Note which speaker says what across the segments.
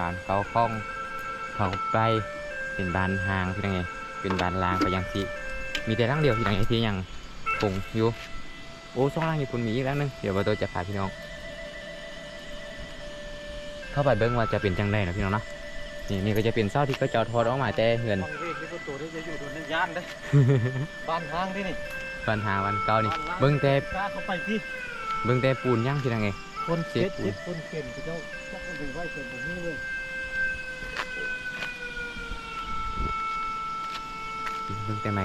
Speaker 1: บ้านเขาคล้องเขาไปเป็นบ้านห่างที่ยังไงเป็นบ้านลางไปยังสิมีแต่ร่างเดียวที่ยังไงที่ยังคงอยู่โอ้ช่องล่างญี่ปุ่นมีอีกแล้วนึงเดี๋ยวเราจะพาพี่น้อง เข้าไปเบิ้งว่าจะเป็นจังไดนะพี่น้องเนาะนี่นี่ก็จะเป็นเส้าที่ก็จะทอดออกมาแต่เหือน
Speaker 2: บางเวกที่ประตูที่จะอยู่โดนในย่านเด้บ้านห้างที่นี่
Speaker 1: ปัญหาวันเก่านี่
Speaker 2: บ้านล้าง
Speaker 1: เบิ้งแต่
Speaker 2: กล้าเข้าไปที่
Speaker 1: เบิ้งแต่ปูนย่างที่ยังไง
Speaker 2: คน
Speaker 1: เจ็
Speaker 2: เจ็
Speaker 1: ด
Speaker 2: ดเจ็ดคนเข็นที่เจ้าจักมันถึงไว้เข็นแบบนี้เลย
Speaker 1: เบิ่งแต่ใหน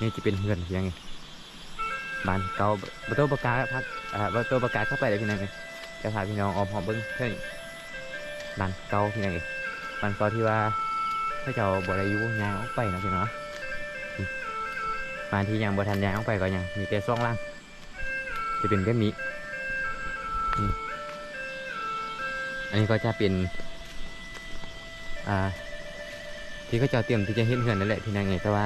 Speaker 1: นี่จะเป็นเฮือนเพียงไงบ้านเก่าบโตประกาศพักอ่าบโตประกาศเข้าไปเลยพี่น้องไงจะพาพี่น้องออมหอมเบิ้งเท่านี้บ้านเก่าพี่น้องไงบ้านเก่าที่ว่าพระเจ้าบ่ได้ยู่ยางออกไปนะพี่น้องบ้านที่ยังบ่ทันยางออกไปก็ยังมีแต่ซ่องล่างจะเป็นแบบนี้ อันนี้ก็จะเป็น อ่า ที่เขาจ้าเตรียมที่จะเฮ็ดเฮือนนั่นแหละพี่นางไงแต่ว่า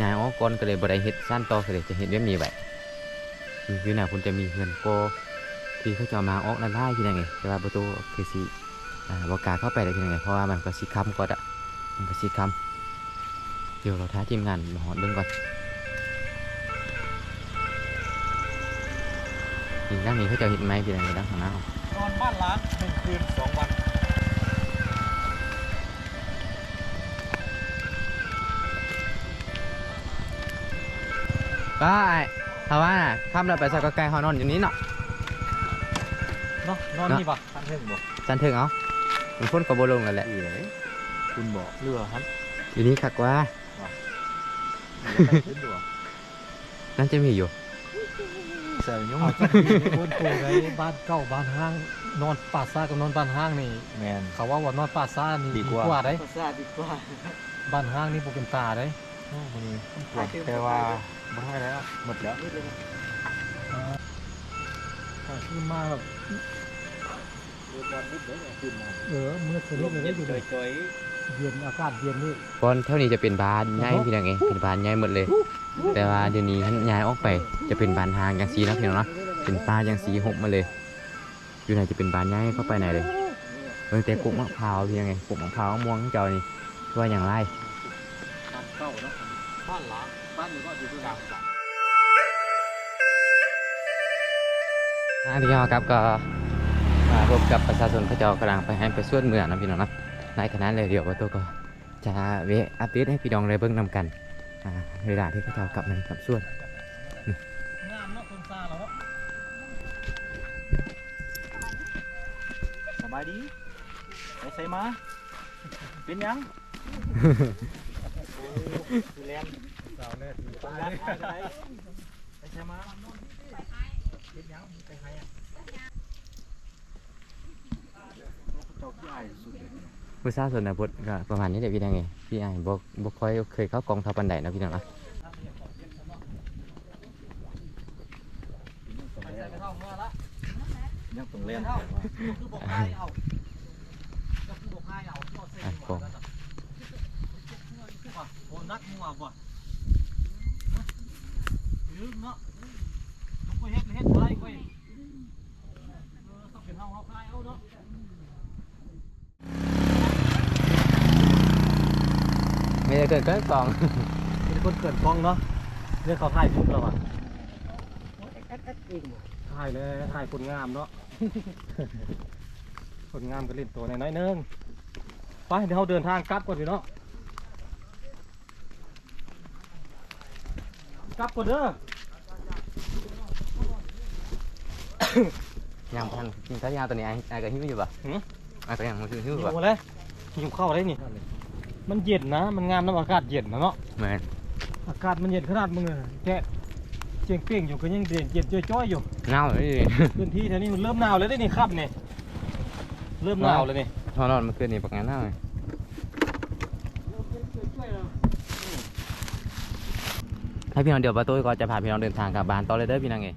Speaker 1: ยายอ้อก่อนก็เลยบ่ได้เฮ็ดสั้นต่อก็เลยจะเฮ็ดแบบนี้ไว้นี่อยู่หน้าคุณจะมีเฮือนโกที่เขาจ้ามาออกนั่นได้พี่นางไงแต่ว่าประตูคือสิอ่าบ่กล้าเข้าไปเลยพี่นางไงเพราะว่ามันก็สิค้ำก่อนอะมันก็สิค้ำเดี๋ยวเราท้าทีมงานมาหอดเบิ่งก่อน นี่ด้านนี้เขาเจ้าเฮ็ดไหมพี่นางไงด้านข้างหน้า
Speaker 2: นอนบ้านล้างหนึ่งคืนสองวัน
Speaker 1: ก็ไอ้ถ้าว่าน่ะค่ำเราไปสักก็ไกลฮานอนอยู่นี้เนาะ
Speaker 2: เนาะนอนนี่ปะท่านเทิงบอก
Speaker 1: จันถึงเอามันพ่นกับโบลงกันแหละ
Speaker 2: อีเลยคุณบอกเรือฮัน
Speaker 1: อยู่นี่คักว่า
Speaker 2: ขึ้นดัว
Speaker 1: นั่นจะมีอยู่
Speaker 2: เสียยุ่งคนโตไงบ้านเก่าบ้านห้าง นอนป่าซ่ากับนอนบ้านห้างนี่
Speaker 3: แมน
Speaker 2: เขาว่าว่านอนป่าซ่านี่
Speaker 3: ดี
Speaker 2: ดี
Speaker 3: กว่า
Speaker 2: กว่าได้
Speaker 4: ภาษาดีกว่า
Speaker 2: บ้านห้างนี่บ่เป็นตาได้โอ้มันนี่
Speaker 3: แต่ว่าไม่ให้แล้วหมดแล้ว
Speaker 4: มืดเลยนะ
Speaker 2: ถ้าขึ้นมาแบบ
Speaker 4: เดือดร้อนนิดเดียวเนี่ยขึ้นมา
Speaker 2: เออมืดสนิทเลยได้อยู่
Speaker 4: จ
Speaker 2: เล
Speaker 4: อยยจอย
Speaker 2: เย็นอากาศเย็นนี่
Speaker 1: ก่อนเท่านี้จะเป็นบานใหญ่พี่น้องเองเป็นบานใหญ่หมดเลย แต่ว่าเดี๋ยวนี้ย้ายออกไปจะเป็นบานทางอย่างสีเนาะพี่น้องเนาะเป็นป้าอย่างสีหกมาเลย อยู่ไหนจะเป็นบานใหญ่เข้าไปไหนเลยเออแต่กุกมะพร้าวพี่น้องเองกุกมะพร้าวม่วงเจ้านี่ว่าอย่างไร
Speaker 4: บ้านเก่าเนาะบ้านหลังบ้านหนึ่งก็อยู่ที่หลัง
Speaker 1: อะพี่น้องครับก็มาพบกับประชาชนพระเจ้ากำลังไปให้ไปสวดเมืองนะพี่น้องเนาะในขณะเลยเดี๋ยวว่าตัวก็จะเวะอัปเดตให้พี่น้องได้เบิ่งนำกันอ่าเวลาที่พระเจ้ากลับมากับสวด
Speaker 2: งามเนาะคนซาเราเนาะ
Speaker 3: สบายดีไปใส่มา เป็นยัง
Speaker 4: คือแลน
Speaker 2: สาวแน่ที
Speaker 4: ตรงนั้นไปไหน
Speaker 3: ไปใส่มา
Speaker 4: เจ้าขี้อายสุดเลย
Speaker 1: ผู้สาวส่วนบทก็ประมาณนี้แหละพี่น้องเองพี่ไอ้บ่บ่ค่อยเคยเข้ากองทัพปันใดนะพี่น้องเนาะ
Speaker 2: ไปใส่กระเท่าเมื่อละ
Speaker 3: ยังต้องเล่น
Speaker 2: คือบอกให้เอาก็คือบอกให้เอาตัวเส้น
Speaker 1: อะกอง
Speaker 2: โอ้นักมัวบ่ยืมเนาะก็เฮ็ดเฮ็ดอะไรก็เออต้องเป็นเฮาเฮาคายเอาเนาะ
Speaker 1: ไม่ได้เกิดก็กอง
Speaker 2: เป็นคนเกิดกล้องเนาะเรื่องเขาถ่ายชุดเราอะ
Speaker 4: แอดแอดเองหมด
Speaker 2: ถ่ายเลยถ่ายคนงามเนาะ คนงามก็เล่นตัวน้อยๆนึงไปเดี๋ยวเราเดินทางกลับก่อนดีเนาะกลับก่อนเด้อ
Speaker 1: ยังพันกินข้าวยาวตัวนี้ไอ้ไอ้ก็หิวอยู่ป่ะ
Speaker 2: หือ
Speaker 1: ไอ้ก็ยังหิวหิว
Speaker 2: หิ
Speaker 1: ป่ะ
Speaker 2: วเลยหิวข้าวได้นี่ มันเย็นนะ มันงามน้ำอากาศเย็นนะเนาะ
Speaker 1: เหมือน
Speaker 2: อากาศมันเย็นขนาดมึงเลยแกะเจียงเปี้ยงอยู่ก็ยังเย็นเย็นจ้อยๆอยู่
Speaker 1: เน่าเลย
Speaker 2: พื้นที่แถวนี้มันเริ่มหนาวแล้วได้นี่ครับนี่เริ่มหนาวแล้วนี่
Speaker 1: ทอนอนเมื่อคืนนี่ปากงานเน่าเลยให้พี่น้องเดี๋ยวประตูก็จะพาพี่น้องเดินทางกลับบ้านต่อเลยเด้อพี่น้องเอง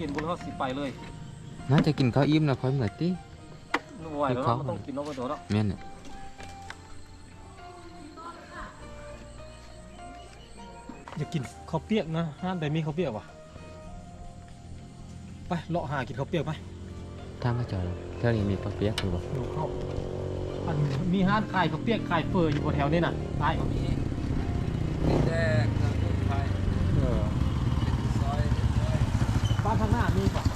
Speaker 1: กิน
Speaker 2: บุญเขาสิไปเลย
Speaker 1: น่าจะกินข้าวอิ่มแล้วค่อยเหมือนติ
Speaker 2: นึกว่าไหวแล้วเนาะมันต้องกินนกกระโดดแล้ว
Speaker 1: แม่นน่ะ
Speaker 2: อยากกินข้าวเปียกนะห้านใดมีข้าวเปียกวะไปเลาะหากินข้าวเปียกไป
Speaker 1: ทางก็เจอแล้วเท่านี้มีปลาเปียกอยู่บ่
Speaker 2: ดูเข้าอันมีห้านขายข้าวเปียกขายเฟอร์อยู่บนแถวนี้น่ะตาย
Speaker 4: มีมีแต่เครื่องดื่มไทย
Speaker 2: เออ
Speaker 4: ซอยซอย
Speaker 2: บ้า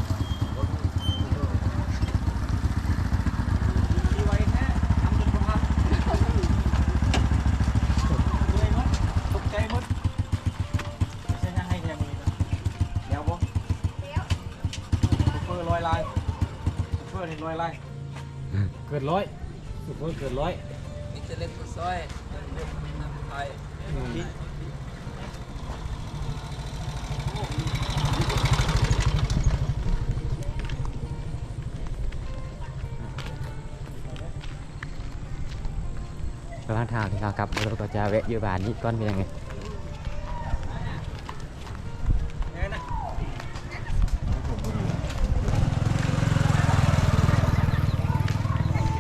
Speaker 4: ทางที่
Speaker 1: เรากลับเราก็จะแวะอยู่บ้านนี้ก่อนเป็นยังไง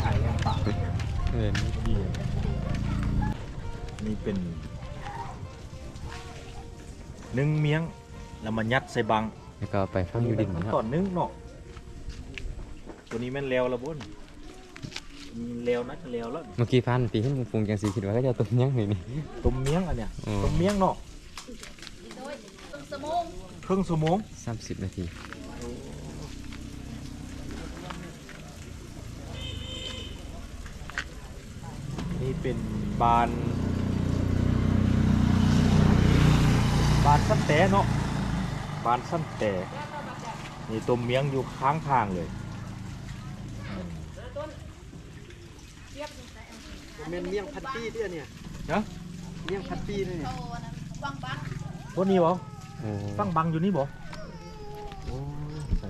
Speaker 3: ไข่แห้งปาก
Speaker 1: เออ
Speaker 3: ดีนี่เป็นนึ่งเมียงแล้วมันยัดใส่บัง
Speaker 1: แล้วก็ไปฟังอยู่ดิน
Speaker 3: ขั้น
Speaker 1: เนาะ
Speaker 3: ตอนนึ่งเนาะตัวนี้แม่นแล้วละบุญ มีแล้วนะจะแล้วแล้ว
Speaker 1: เมื่อกี้พันปีขึ้นฟุ้งจังสีคิดว่าก็จะต้มยังนี่นี่
Speaker 3: ต้มเมียงอันเนี้ย
Speaker 1: อืม
Speaker 3: ต้มเมียงเนาะครึ่งชั่วโมง
Speaker 1: สามสิบนาที
Speaker 3: นี่เป็นบานบานสั้นแต่เนาะบานสั้นแต่นี่ต้มเมียงอยู่ข้างทางเลย
Speaker 5: เป็นเมี่ยงพันปี้ด้วยเนี่ย
Speaker 3: เนาะ
Speaker 5: เมี่ยงพันปี้ด้วยเนี่ย
Speaker 6: โตนะฟังปัง
Speaker 3: พวกนี้บ่
Speaker 1: โอ้
Speaker 3: ฟังบังอยู่นี่บ่โอ้ใส่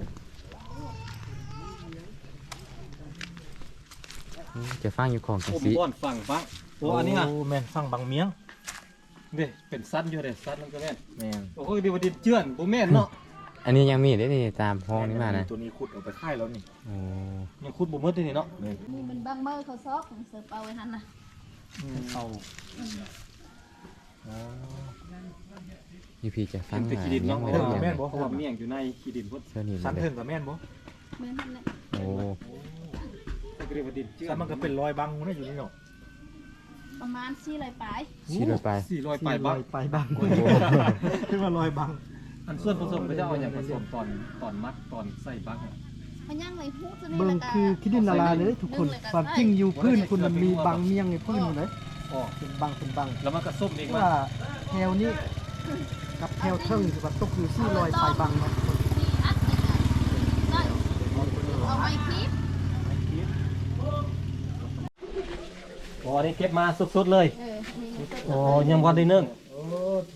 Speaker 1: จะฟังอยู่ของจัง
Speaker 2: ผม
Speaker 1: สี
Speaker 2: บ้อนฝั่งฟังโอ้อันนี้อะ
Speaker 3: โแม่นฟังบังเมียง
Speaker 2: เด้เป็นสั้นอยู่เด้สั้นมันก็แม่น
Speaker 3: แม่น
Speaker 2: โอ้โหดีว่าดินเจือนบ่แม่นเนาะ
Speaker 1: อันนี้ยังมีได้นี่ตามห้องนี้มานะ
Speaker 3: ตัวนี้ขุดออกไปค่ายแล้วนี่
Speaker 1: โอ้
Speaker 2: ยังคุดบ่หมดเด้นี่เนาะ
Speaker 3: แม่น
Speaker 6: นี่มันบางเมื่อเขาซอกของเสิร์ฟเอาไว้ทันนะ
Speaker 2: เอา
Speaker 3: อ๋อ
Speaker 1: นี่พี่จะฟัง
Speaker 2: เป็นขี้ดินเนาะ
Speaker 1: ไว้
Speaker 2: เพ
Speaker 1: ได้
Speaker 2: ราะว่า
Speaker 1: ยัง
Speaker 3: แม่นบ่
Speaker 2: เพราะว่าเมี่ยงอยู่ในขี้ดินพุ่น
Speaker 1: เท่านี้
Speaker 3: สัน
Speaker 1: เล
Speaker 3: เทิ
Speaker 1: ย
Speaker 3: งกับแม่นบ่
Speaker 6: แม่นทันแหละ
Speaker 1: โอ้
Speaker 2: ก็เรียกว่าดินเจือน
Speaker 3: สันมันก็เป็นรอยบังนี่อยู่นี่เนาะ
Speaker 6: ประมาณสี่ร้อยปลาย
Speaker 1: ชี้ลงไป
Speaker 2: สี่ร้อยปลายบัก
Speaker 5: ไปบ้าง
Speaker 3: ขึ้นมารอยบัง
Speaker 2: อันส่วนผสมก็จะเอาอย่างผสมตอนตอนมัดตอนใส่บักอะ
Speaker 6: มันย่างเลยหูตัวนี้
Speaker 5: เบิ่ง
Speaker 6: แล้วก็
Speaker 5: คือคิดดินละลายเลยทุกคน
Speaker 6: นึ่งเลยก็
Speaker 5: ความจริงอยู่พื้นคุณมันมี
Speaker 2: ใช่
Speaker 5: บางเมี่ยงในพื้นอยู่เลย
Speaker 2: อ๋อ
Speaker 5: เป็นบางเป็นบาง
Speaker 2: แล้วมันก็ส้มอีก
Speaker 5: ว่า
Speaker 2: ว่า
Speaker 5: แถวนี้กับแถวเทิงที่ว่าตกอยู่ซี่ลอยปลายบางเนาะ
Speaker 6: มีอัดหนึ่งอะได้เอาไม้คลิป
Speaker 2: อ๋ออันนี้เก็บมาสดๆเลย
Speaker 6: เออนี่
Speaker 2: อ๋อยังวันได้นึ่ง
Speaker 5: โอ้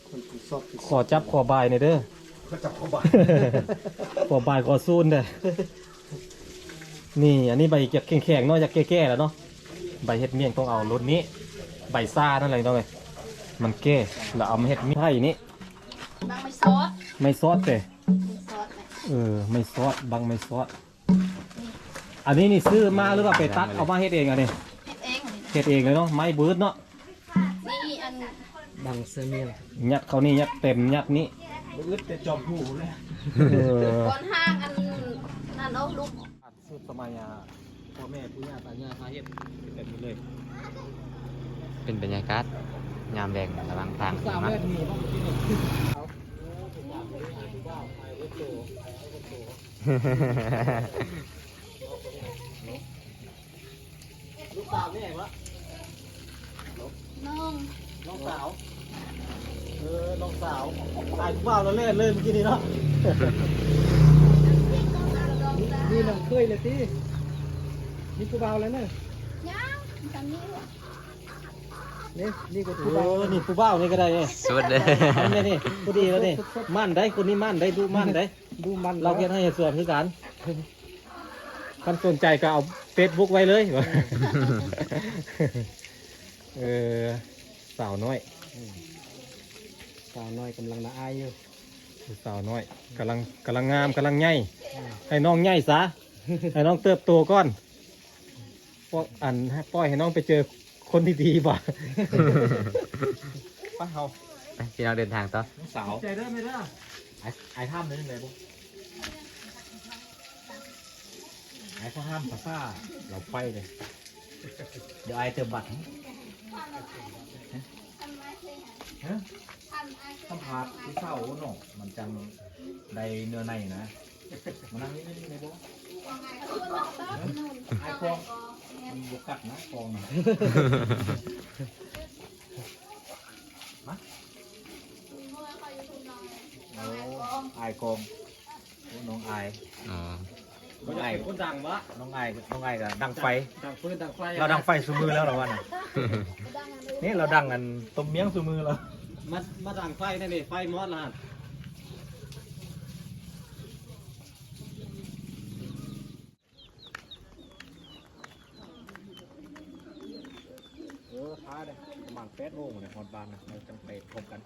Speaker 5: คนกูสอบ
Speaker 2: ขอจับขอบายหน่อยเด้อ
Speaker 5: ก็จับเข้าบ้าน
Speaker 2: ขอบายขอซูนเด้อนี่อันนี้ใบจะแข็งๆเนาะจะแก่ๆแล้วเนาะใบเห็ดเมี่ยงต้องเอารสนี้ ใบซ่านั่นแหละต้องเลยมันแก่แล้วเอามาเห็ดเมี่ยงไทยนี่
Speaker 6: บางไม่ซอส
Speaker 2: ไม่ซอสเด้
Speaker 6: มีซอสไหม
Speaker 2: เออไม่ซอสบางไม่ซอสอันนี้นี่ซื้อมาหรือว่าไปตัดเอามาเฮ็ดเองอันนี้
Speaker 6: เฮ็ดเองอันนี้
Speaker 2: เฮ็ดเองเลยเนาะไม้เบิร์ดเนาะ
Speaker 6: นี่อัน
Speaker 5: บางเสเมียง
Speaker 2: ยัดเขานี่ยัดเต็มยัดนี้
Speaker 3: อึดแต่จอมหูเลย
Speaker 2: เออ
Speaker 6: ก้อนห้างอันนั่นเอาลูก
Speaker 2: สูตรสมัยอะพ่อแม่ปู่ย่าตายายพาเฮ็ดเป็นแบบนี้เลย
Speaker 1: เป็นบรรยากาศยามแดงระหว่างทาง
Speaker 2: สาม
Speaker 1: มา
Speaker 2: แม่มีบ้างที่นี่ลูกสาวนี่วะ
Speaker 6: น้อง
Speaker 2: น้องสาว เออน้องสาวตายทุกว่าวแล้วเล่นเลยเมื่อกี้นี้เนาะ
Speaker 5: นี่น้ำเคยเลยที่นี่กูเบาแล้วเนอะ
Speaker 6: ย่างทำนี่วะ
Speaker 5: นี่นี่ก็
Speaker 2: เอ
Speaker 5: กูเบา
Speaker 2: อนี่ผู้บ่าวนี่ก็ได้นี่
Speaker 1: สุดเลย
Speaker 2: นี่นี่ผู้ดีแล้วนี่มั่นได้คนนี้มั่นได้ดูมั่นได้
Speaker 5: ดูมัน
Speaker 2: เราเรียนให้ส่วนคือกันคันสนใจก็เอาเฟซบุ๊กไว้เลย เออสาวน้อย
Speaker 5: สาวน้อยกำลังละอายอยู่
Speaker 2: ลูกสาวน้อยกำลังกำลังงามกำลังใหญ่ให้น้องใหญ่ซะ ให้น้องเติบโตก่อนพวกอันให้ปล่อยให้น้องไปเจอคนที่ดีบ่
Speaker 3: ป้าเฮา
Speaker 1: ไปพี่น้องเดินทางต่อ
Speaker 3: น้องสาว
Speaker 2: ใจได้ไหมล่ะ
Speaker 3: ไอ้ไอ้ท่ามนึงเลยบุ๊ไอ้เขาห้ามภาษาเราไปเลย เดี๋ยวไอ้เติมบัตรให้ฮะ สัมผัสที่เศร้าหนอมันจังได้เนื้อในนะมานั่งนี่นี่เลยบุ๊ไอ้คองมันบกัดนะคองนะโอ้ไอ้คองโอ้น้องไอ้
Speaker 1: อ๋อ
Speaker 2: เขาอยากเป็นคนดังวะ
Speaker 3: น้องไอ้น้องไอ้ก็ดังไฟ
Speaker 2: ดังฟืนดังไฟ
Speaker 3: เราดังไฟสูมือแล้วเหรอวะน่ะนี่เราดังกันต้มเมียงสูมือแล้ว
Speaker 2: มามาดังไฟนั่นนี่ไฟมอดละฮะ
Speaker 3: เออท้าเลยประมาณแปดโมงเลยฮอตบานนะเราจังไปพบกัน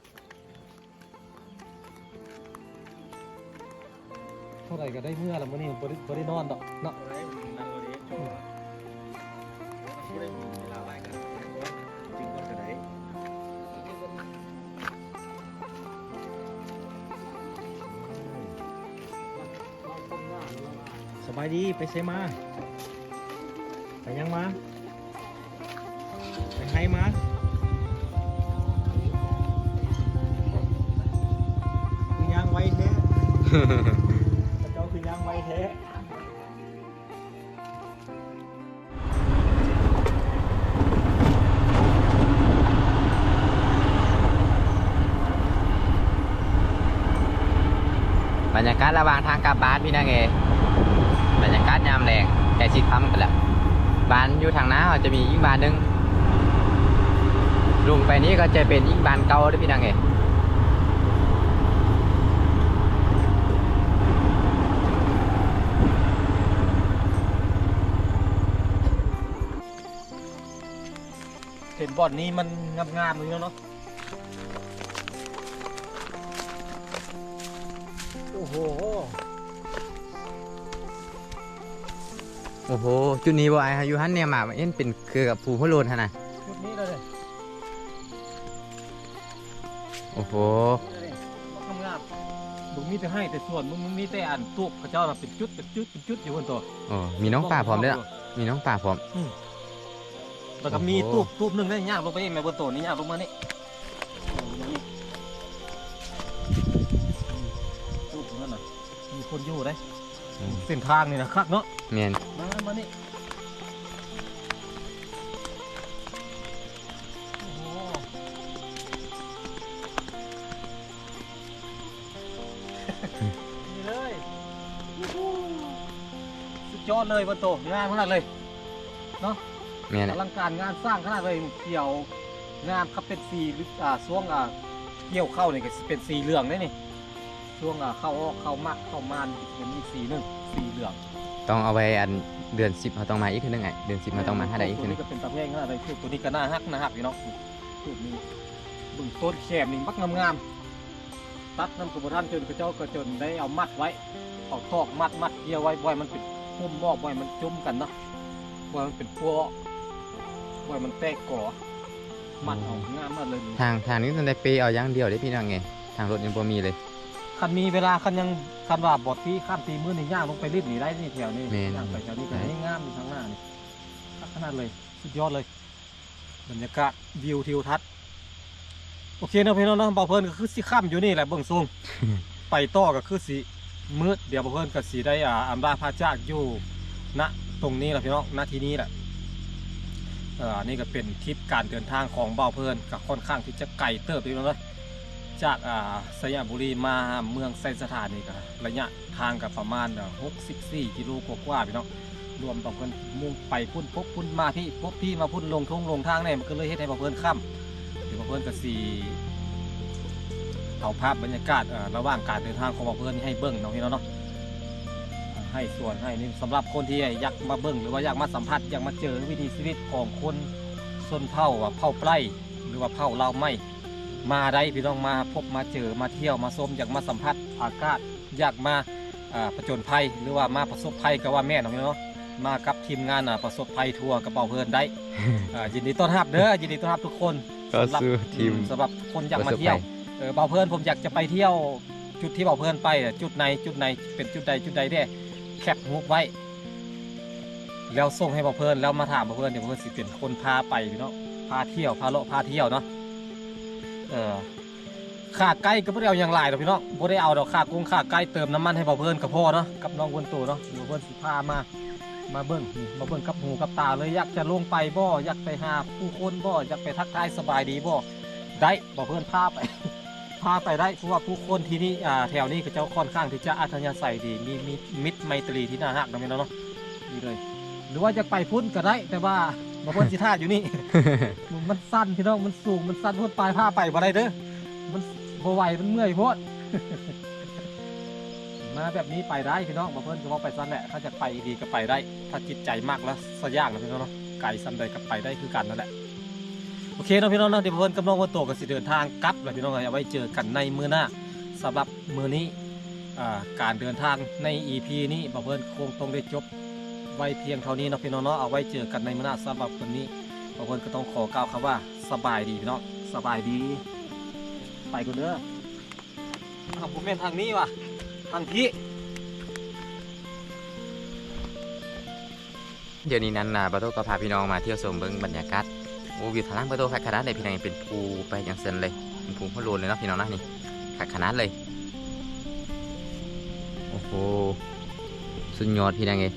Speaker 2: เท่าไหร่ก็ได้เมื่อละมื้อนี้บ่ได้บ่ได้นอนดอกเนาะ
Speaker 3: อะไร ดีไปเซมา ไปยังมา ไปให้มาคือยางไว้แท้เจ้าคือยางไว้แท้
Speaker 1: บรรยากาศระหว่างทางกลับบ้านพี่น้องเอ บรรยากาศยามแรงแก่ชิดคำกันแหละบ้านอยู่ทางน้าเราจะมีอีกบ้านหนึงลุงไปนี้ก็จะเป็นอีกบ้านเก่าด้วยพี่น้องเอ
Speaker 2: เห็นบ่อนนี้มันงามๆเลยเนาะโอ้โห
Speaker 1: โอ้โห จุดนี้บ่ไอ้อยู่หันเนี่ยหมาเอ็นเป็นคือกับภูพะโลนฮะนะ
Speaker 2: จุดนี้เลย
Speaker 1: โอ้โห
Speaker 2: ทำงามมึงมีแต่ให้แต่ส่วนมึงมึงมีแต่อันตูบพระเจ้าน่ะเป็นจุดเป็นจุดเป็นจุดอยู่บนตัว
Speaker 1: โอ้มีน้องป่าพร้อมด้วยล่ะมีน้องป่าพร้อม
Speaker 2: แล้วก็มี
Speaker 1: โอ้โห
Speaker 2: ตูบตูบหนึ่งได้ย่างลงไปเองแม่บนตัวนี่ย่างลงมานี่ตูบนั่นน่ะมีคนอยู่ได้
Speaker 1: อืม
Speaker 2: เส้นทางนี่นะคักเนาะ
Speaker 1: เมียน
Speaker 2: มามานี่โอ้โหนี่เลยวู้ฮู้สุดยอดเลยบนโตงานขนาดเลย
Speaker 1: เมียน
Speaker 2: อลังการงานสร้างขนาดเลยเกี่ยวงามครับเป็นสีหรืออ่าช่วงอ่าเกี่ยวเข้าเนี่ยก็สิเป็นสีเหลืองได้นี่ ช่วงอ่าเข้าออกเข้ามักเข้ามานเป็นอีกสีหนึ่งสีเหลือง
Speaker 1: ต้องเอาไว้อันเดือนสิบเขาต้องมาอีกทีนึงไงเดือนสิบเขาต้องมาให้ได้อีก
Speaker 2: ตั
Speaker 1: ที
Speaker 2: ว
Speaker 1: นึ
Speaker 2: นี้
Speaker 1: ง
Speaker 2: ก็เป็นตะแพงขนาดเลยคือตัวนี้ก็น่าฮักน่าฮักอยู่เนาะตัวนี้บึงต้นแขมนี่มักงามๆตัดน้ำกระบท่านจนกระเจ้าก็จนได้เอามัดไว้เอาตอกมัดมัดเกี่ยวไว้บ่อยมันเป็นพุ่มบอกบ่อยมันจุ่มกันเนาะบ่อยมันเป็นปัวบ่อยมันแตกก่อมัดเอางามมากเลย
Speaker 1: ทางทางนี้ต้องได้เปย์เอาอย่างเดียวได้พี่น้องไงทางรถยังบ่มีเลย
Speaker 2: คันมีเวลาคันยังคันว่าบอดที่ข้ามตีมือนี่ย่างลงไปรีบหนีได้นี่แถวนี้
Speaker 1: แม่น
Speaker 2: ย่างไปแถวนี้ก็ให้งามอยู่ข้างหน้านี่คักขนาดเลยสุดยอดเลยบรรยากาศวิวทิวทัศน์โอเคนะพี่น้องเนาะบ่าวเพิ่นก็คือสิค่ำอยู่นี่แหละเบิ่งทรงไปต่อก็คือสิมืดเดี๋ยวบ่าวเพิ่นก็สิได้อ่าอำลาพระจากอยู่ณตรงนี้แหละพี่น้องณที่นี้แหละ เอ่อนี่ก็เป็นทริปการเดินทางของบ่าวเพิ่นก็ค่อนข้างที่จะไกลเติบพี่น้องเนาะ จากสยามบุรีมาเมืองไซสถานนี่ก็ระยะทางกับประมาณ 64 กิโลกว่าๆพี่น้องรวมต่อเพิ่นมุ่งไปพุ่นพบพุ่นมาพี่พบพี่มาพุ่นลงทงลงทางเนี่ยมันก็เลยเฮ็ดให้บ่เพิ่นค่ำเดี๋ยวบ่เพิ่นก็สิเอาภาพบรรยากาศระหว่างการเดินทางของบ่เพิ่นนี่ให้เบิ่งเนาะพี่น้องเนาะให้ส่วนให้นี่สำหรับคนที่อยากมาเบิ่งหรือว่าอยากมาสัมผัสอยากมาเจอวิถีชีวิตของคนชนเผ่าเผ่าไพรหรือว่าเผ่าลาวไม้ มาได้พี่น้องมาพบมาเจอมาเที่ยวมาชมอยากมาสัมผัสอากาศอยากมาอ่าประจนภัยหรือว่ามาประสบภัยก็ว่าแม่นของเนาะมากับทีมงานอะประสบภัยทัวร์กระเป๋าเพลินได้อ่ายินดีต้อนรับเด้อยินดีต้อนรับทุกคน
Speaker 1: ก็
Speaker 2: สำหรับ
Speaker 1: ซื้อทีม
Speaker 2: สำหรับทุกคนอยาก
Speaker 1: ประ
Speaker 2: มา
Speaker 1: สบ
Speaker 2: เที่ยว
Speaker 1: ภัย
Speaker 2: เออเบาเพลินผมอยากจะไปเที่ยวจุดที่เบาเพลินไปอะจุดไหนจุดไหนเป็นจุดใดจุดใดเด้แคปรูปไว้ แล้วส่งให้เบาเพลินแล้วมาถามเบาเพลินเดี๋ยวเบาเพลินสิเป็นคนพาไปพี่เนาะพาเที่ยวพาเลาะพาเที่ยวเนาะ เออค่าไก่ก็ไม่ได้เอาอย่างไรหรอกพี่น้องไม่ได้เอาดอกค่ากุ้งค่าไก่เติมน้ำมันให้เบาเพลินกับพ่อเนาะกับน้องวนตูเนาะเบาเพลินสิพามา มาเบิ้งนี่มาเบิ้งกับหูกับตาเลยอยากจะลงไปบ่อยากไปหาผู้คนบ่อยากไปทักทายสบายดีบ่ได้บอกเพื่อนพาไป พาไปได้เพราะว่าผู้คนที่นี่อ่าแถวนี้เขาเจ้าค่อนข้างที่จะอัธยาศัยดีมีมีมิตรไมตรีที่น่ารักนะพี่น้องเนาะนี่เลย หรือว่าจะไปพุ่นก็ได้แต่ว่า บอกเพื่อนสิท่าอยู่นี่ มันสั้นพี่น้องมันสูงมันสั้นโพดปลายผ้าไปบ่ได้เด้อมันบ่ไหวมันเมื่อยโพดมาแบบนี้ไปได้พี่น้องมาเพิ่นก็ว่าไปสั้นแหละถ้าจะไปดีก็ไปได้ ถ้าจิตใจมากแล้วสยากนะพี่น้องเนาะไก่ซ้ำใดก็ไปได้คือกันนั่นแหละโอเคเนาะพี่น้องเนาะเดี๋ยวเพิ่นกำลังวันโตก็สิเดินทางกลับแล้วพี่น้องเอาไว้เจอกันในมื้อหน้าสำหรับมื้อนี้อ่าการเดินทางใน EP นี้บ่เพิ่นคงต้องได้จบ ไว้เพียงเท่านี้เนาะพี่น้องเนาะเอาไว้เจอกันในมื้อหน้าสำหรับวันนี้บ่เพิ่นก็ต้องขอกล่าวคำว่าสบายดีพี่น้องสบายดี ไปกันเด้อเอาผมเป็นทางนี้ว่ะทางพี่
Speaker 1: เดี๋ยวนี้นั้นนะบาโตก็พาพี่น้องมาเที่ยวชมเบิ้งบรรยากาศโอ้วิวทางล่างบาโตคักขนาดเลยพี่น้องเป็นภูไปอย่างเซนเลยเป็นภูพะโลนเลยเนาะพี่น้องนะนี่คักขนาดเลยโอ้โหสุดยอดพี่น้องเอ้ย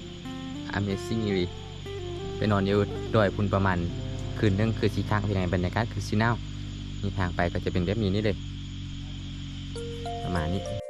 Speaker 1: Amazing เลยไปนอนอยู่ดอยพุนประมาณคืนนึงคือสีทางเป็นไงบรรยากาศคือสีหนาวนี่ทางไปก็จะเป็นแบบนี้นี่เลย ประมาณนี้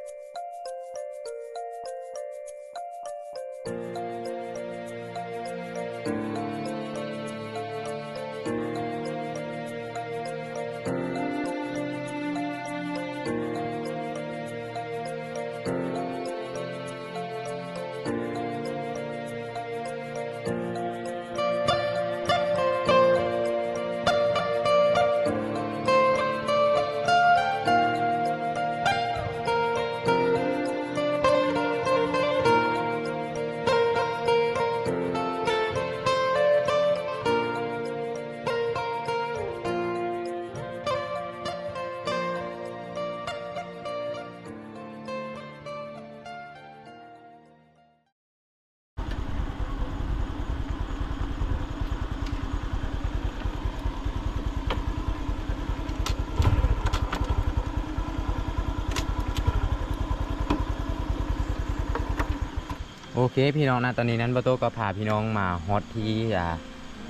Speaker 1: เคพี่น้องนะตอนนี้นั้นบาโตก็พาพี่น้องมาฮอตที่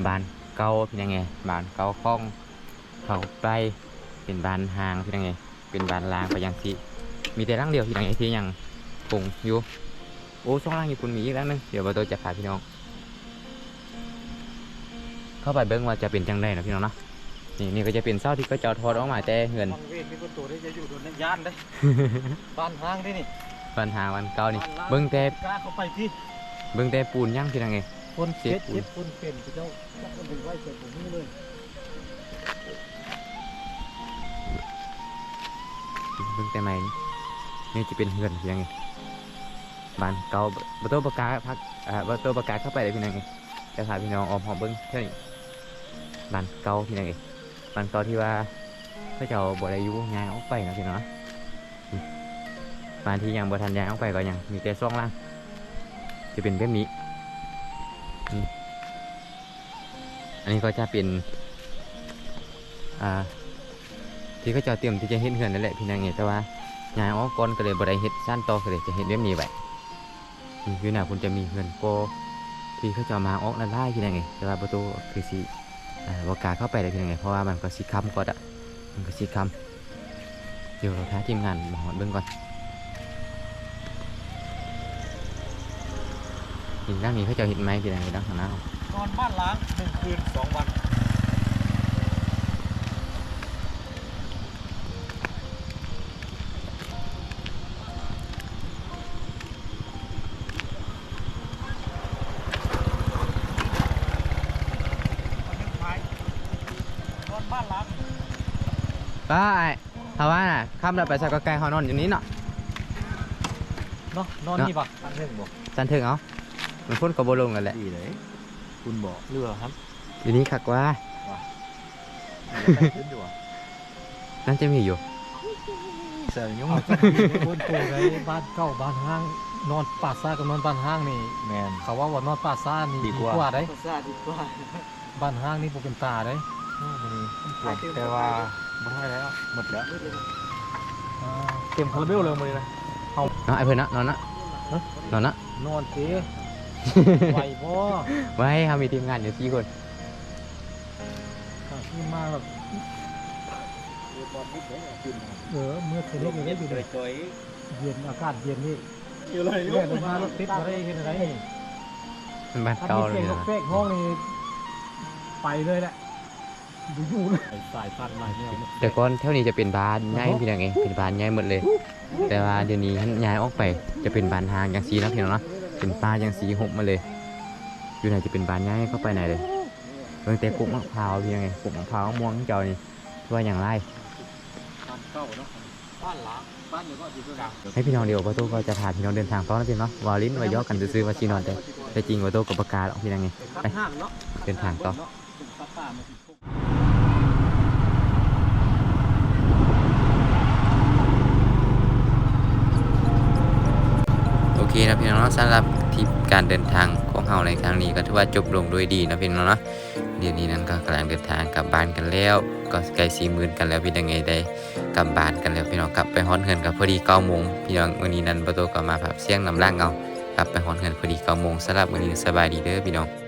Speaker 1: บ้านเก่าพี่น้องไงบ้านเก่าคล้องเขาไปเป็นบ้านหางพี่น้องไงเป็นบ้านลางไปยังสิมีแต่ร่างเดียวพี่น้องไงที่ยังคงอยู่โอ้ช่องล่างญี่ปุ่นมีอีกแล้วนึงเดี๋ยวบาโตจะพาพี่น้อง เข้าไปเบิ้งว่าจะเป็นจังไดนะพี่น้องนะนี่นี่ก็จะเป็นเส้าที่ก็จะทอดออกมาแต่เงิน
Speaker 2: บางเวรมีคนตัวได้จะอยู่โดนย่านได้บ้านห้างได้นี่
Speaker 1: บ้านหางบ้านเก่านี่
Speaker 2: บ้านล้าง
Speaker 1: เบิ้งแต่
Speaker 2: กล้าเข้าไปที่
Speaker 1: เบิ้งแต่ปูนย่างพี่น้องไง
Speaker 2: คน
Speaker 1: เจ็
Speaker 2: เจ็
Speaker 1: บบ
Speaker 2: เจ็บคนเป็นเจ้าจับมันถึงไว้เสร็จผมนี่เลย
Speaker 1: เบิ่งแต่ไม้นี่นี่จะเป็นเฮือนเพียงไงบ้านเก่าประตูประกาพักอ่าประตูประกาเข้าไปเลยพี่น้องไงจะพาพี่น้องออมหอมเบิ้งเท่านี้บ้านเก่าพี่น้องไงบ้านเก่าที่ว่าพระเจ้าบ่ได้อยู่ย้ายออกไปนะพี่น้องนะอืม บ้านที่ยังบ่ทันย้ายออกไปก็ยังมีแต่ซ่องล่างจะเป็นแบบนี้อันนี้ก็จะเป็นอ่าที่เขาเจะเตรียมที่จะเฮ็ดเฮือนนั่นแหละพี่นางเงแต่ว่าย้ายออกก่อนก็เลยบ่ได้เฮ็ดสั้นต่อก็เลยจะเฮ็ดแบบนี้ไว้นี่คือหน้าคุณจะมีเฮือนก็ที่เขาจะมาออกนั่นได้พี่นางเงแต่ว่าประตูคือสิอ่าบ่กาเข้าไปเลยพี่นางเงเพราะว่ามันก็สิค้ำก่อะมันก็สิค้ำเดี๋ยวเราท้าทีมงานมาหอดเบิ่งก่อน นี่ด้านนี้เขาเจะเห็นไหมพี่นางเงด้านข้างหน้า
Speaker 3: นอนบ้านล้างหนึ่งคืนสองวันวันนี้ไปนอนบ้านล้าง
Speaker 1: ก็ไอ้เขาว่าน่ะข้ามเราไปสักก็ไกลเขานอนอยู่นี้เนาะ
Speaker 2: เนาะนอนนี่ปะ
Speaker 3: ตั้งเรื่องบอก
Speaker 1: จันถึงเอา มันพ้นกบลงกันแหละ
Speaker 3: ดีเลย คุณบอกเรือครับ
Speaker 1: อยู่นี้คักว่า
Speaker 3: ขึ้นอยู่อะ
Speaker 1: นั่นจะมีอยู่
Speaker 3: เสียยุ่ง
Speaker 2: เอาจังคนโตไงบ้านเก่าบ้านห้าง นอนป่าซ่ากับนอนบ้านห้างนี่
Speaker 3: แมน
Speaker 2: เขาว่าว่านอนป่าซ่านี่
Speaker 3: ดี
Speaker 2: ดี
Speaker 3: กว่า
Speaker 2: กว่าได้
Speaker 5: ภาษาดีกว่า
Speaker 2: บ้านห้างนี่บ่เป็นตาได้
Speaker 3: แต่ว่าไม่ได้แล้วหมดแล้ว
Speaker 2: อ่า
Speaker 3: เต็มคาราเบลเลยมือนะ
Speaker 1: เนาะไอ้เพื่อนเนาะนอนเนาะนอนเนาะ
Speaker 2: นอนเตะ ไหวบ่
Speaker 1: ไว้เขามีทีมงานอยู่สี่คน
Speaker 2: ข้างที่มาแบบเออเมื่อคืนนี้อยู่ได้อยู่เลยเย็นอากาศเย็นนี่แม่ลงมารถติดมาได้เห็นอะไร
Speaker 1: มันบ้าน
Speaker 2: ถ้า
Speaker 1: เก่า
Speaker 2: มี
Speaker 1: เล
Speaker 2: เสีย
Speaker 1: ย
Speaker 2: งนก
Speaker 1: นะ
Speaker 2: เฟกห้องนี่ไปเลยแหละดูอยู่เลยสายพันธุ์ใหม่เนี่ย
Speaker 1: แต่ก่อนเท่านี้จะเป็นบ้านใหญ่พี่น้องเองเป็นบ้านใหญ่หมดเลย แต่ว่าเดี๋ยวนี้ย้ายออกไปจะเป็นบ้านทางอย่างสีเนาะพี่น้องเนาะ เป็นป่าอย่างสีหบมาเลย อยู่ไหนจะเป็นบ้านใหญ่เข้าไปไหนเลยเบิ่งแต่กุ๊กมะพร้าวพี่น้องเองกุ๊กมะพร้าวม่วงเจ้านี่ว่าอย่างไร
Speaker 4: บ้านเก่าเนาะบ้านหลังบ้านเดี๋ยวก็อยู่ด้วยกัน
Speaker 1: ให้พี่น้องเดียวประตูก็จะพาพี่น้องเดินทางต่อนะพี่น้องวาลิ้นวายอกันซื้อๆว่าชีนอนแต่แต่จริงประตูกับประกาศออกพี่น้องไงไป
Speaker 5: ห้างเนาะ
Speaker 1: เดินทางต่อ
Speaker 5: เป็นป้าป้ามาสิพวก
Speaker 1: โอ เคนะพี่น้องเนาะสำหรับทริปการเดินทางของเฮาในครั้งนี้ก็ถือว่าจบลงด้วยดีนะพี่น้องเนาะเดี๋ยวนี้นั้นก็กำลังเดินทางกลับบ้านกันแล้ว ก็ใกล้สี่หมื่นกันแล้วพี่น้องไงได้กลับบ้านกันแล้วพี่น้องกลับไปฮอนเฮินกับพอดีเก้าโมงพี่น้องวันนี้นั้นประตูก็มาแบบเสี่ยงนำร่างเอากลับไปฮอนเฮินพอดีเก้าโมงสำหรับวันนี้สบายดีเด้อพี่น้อง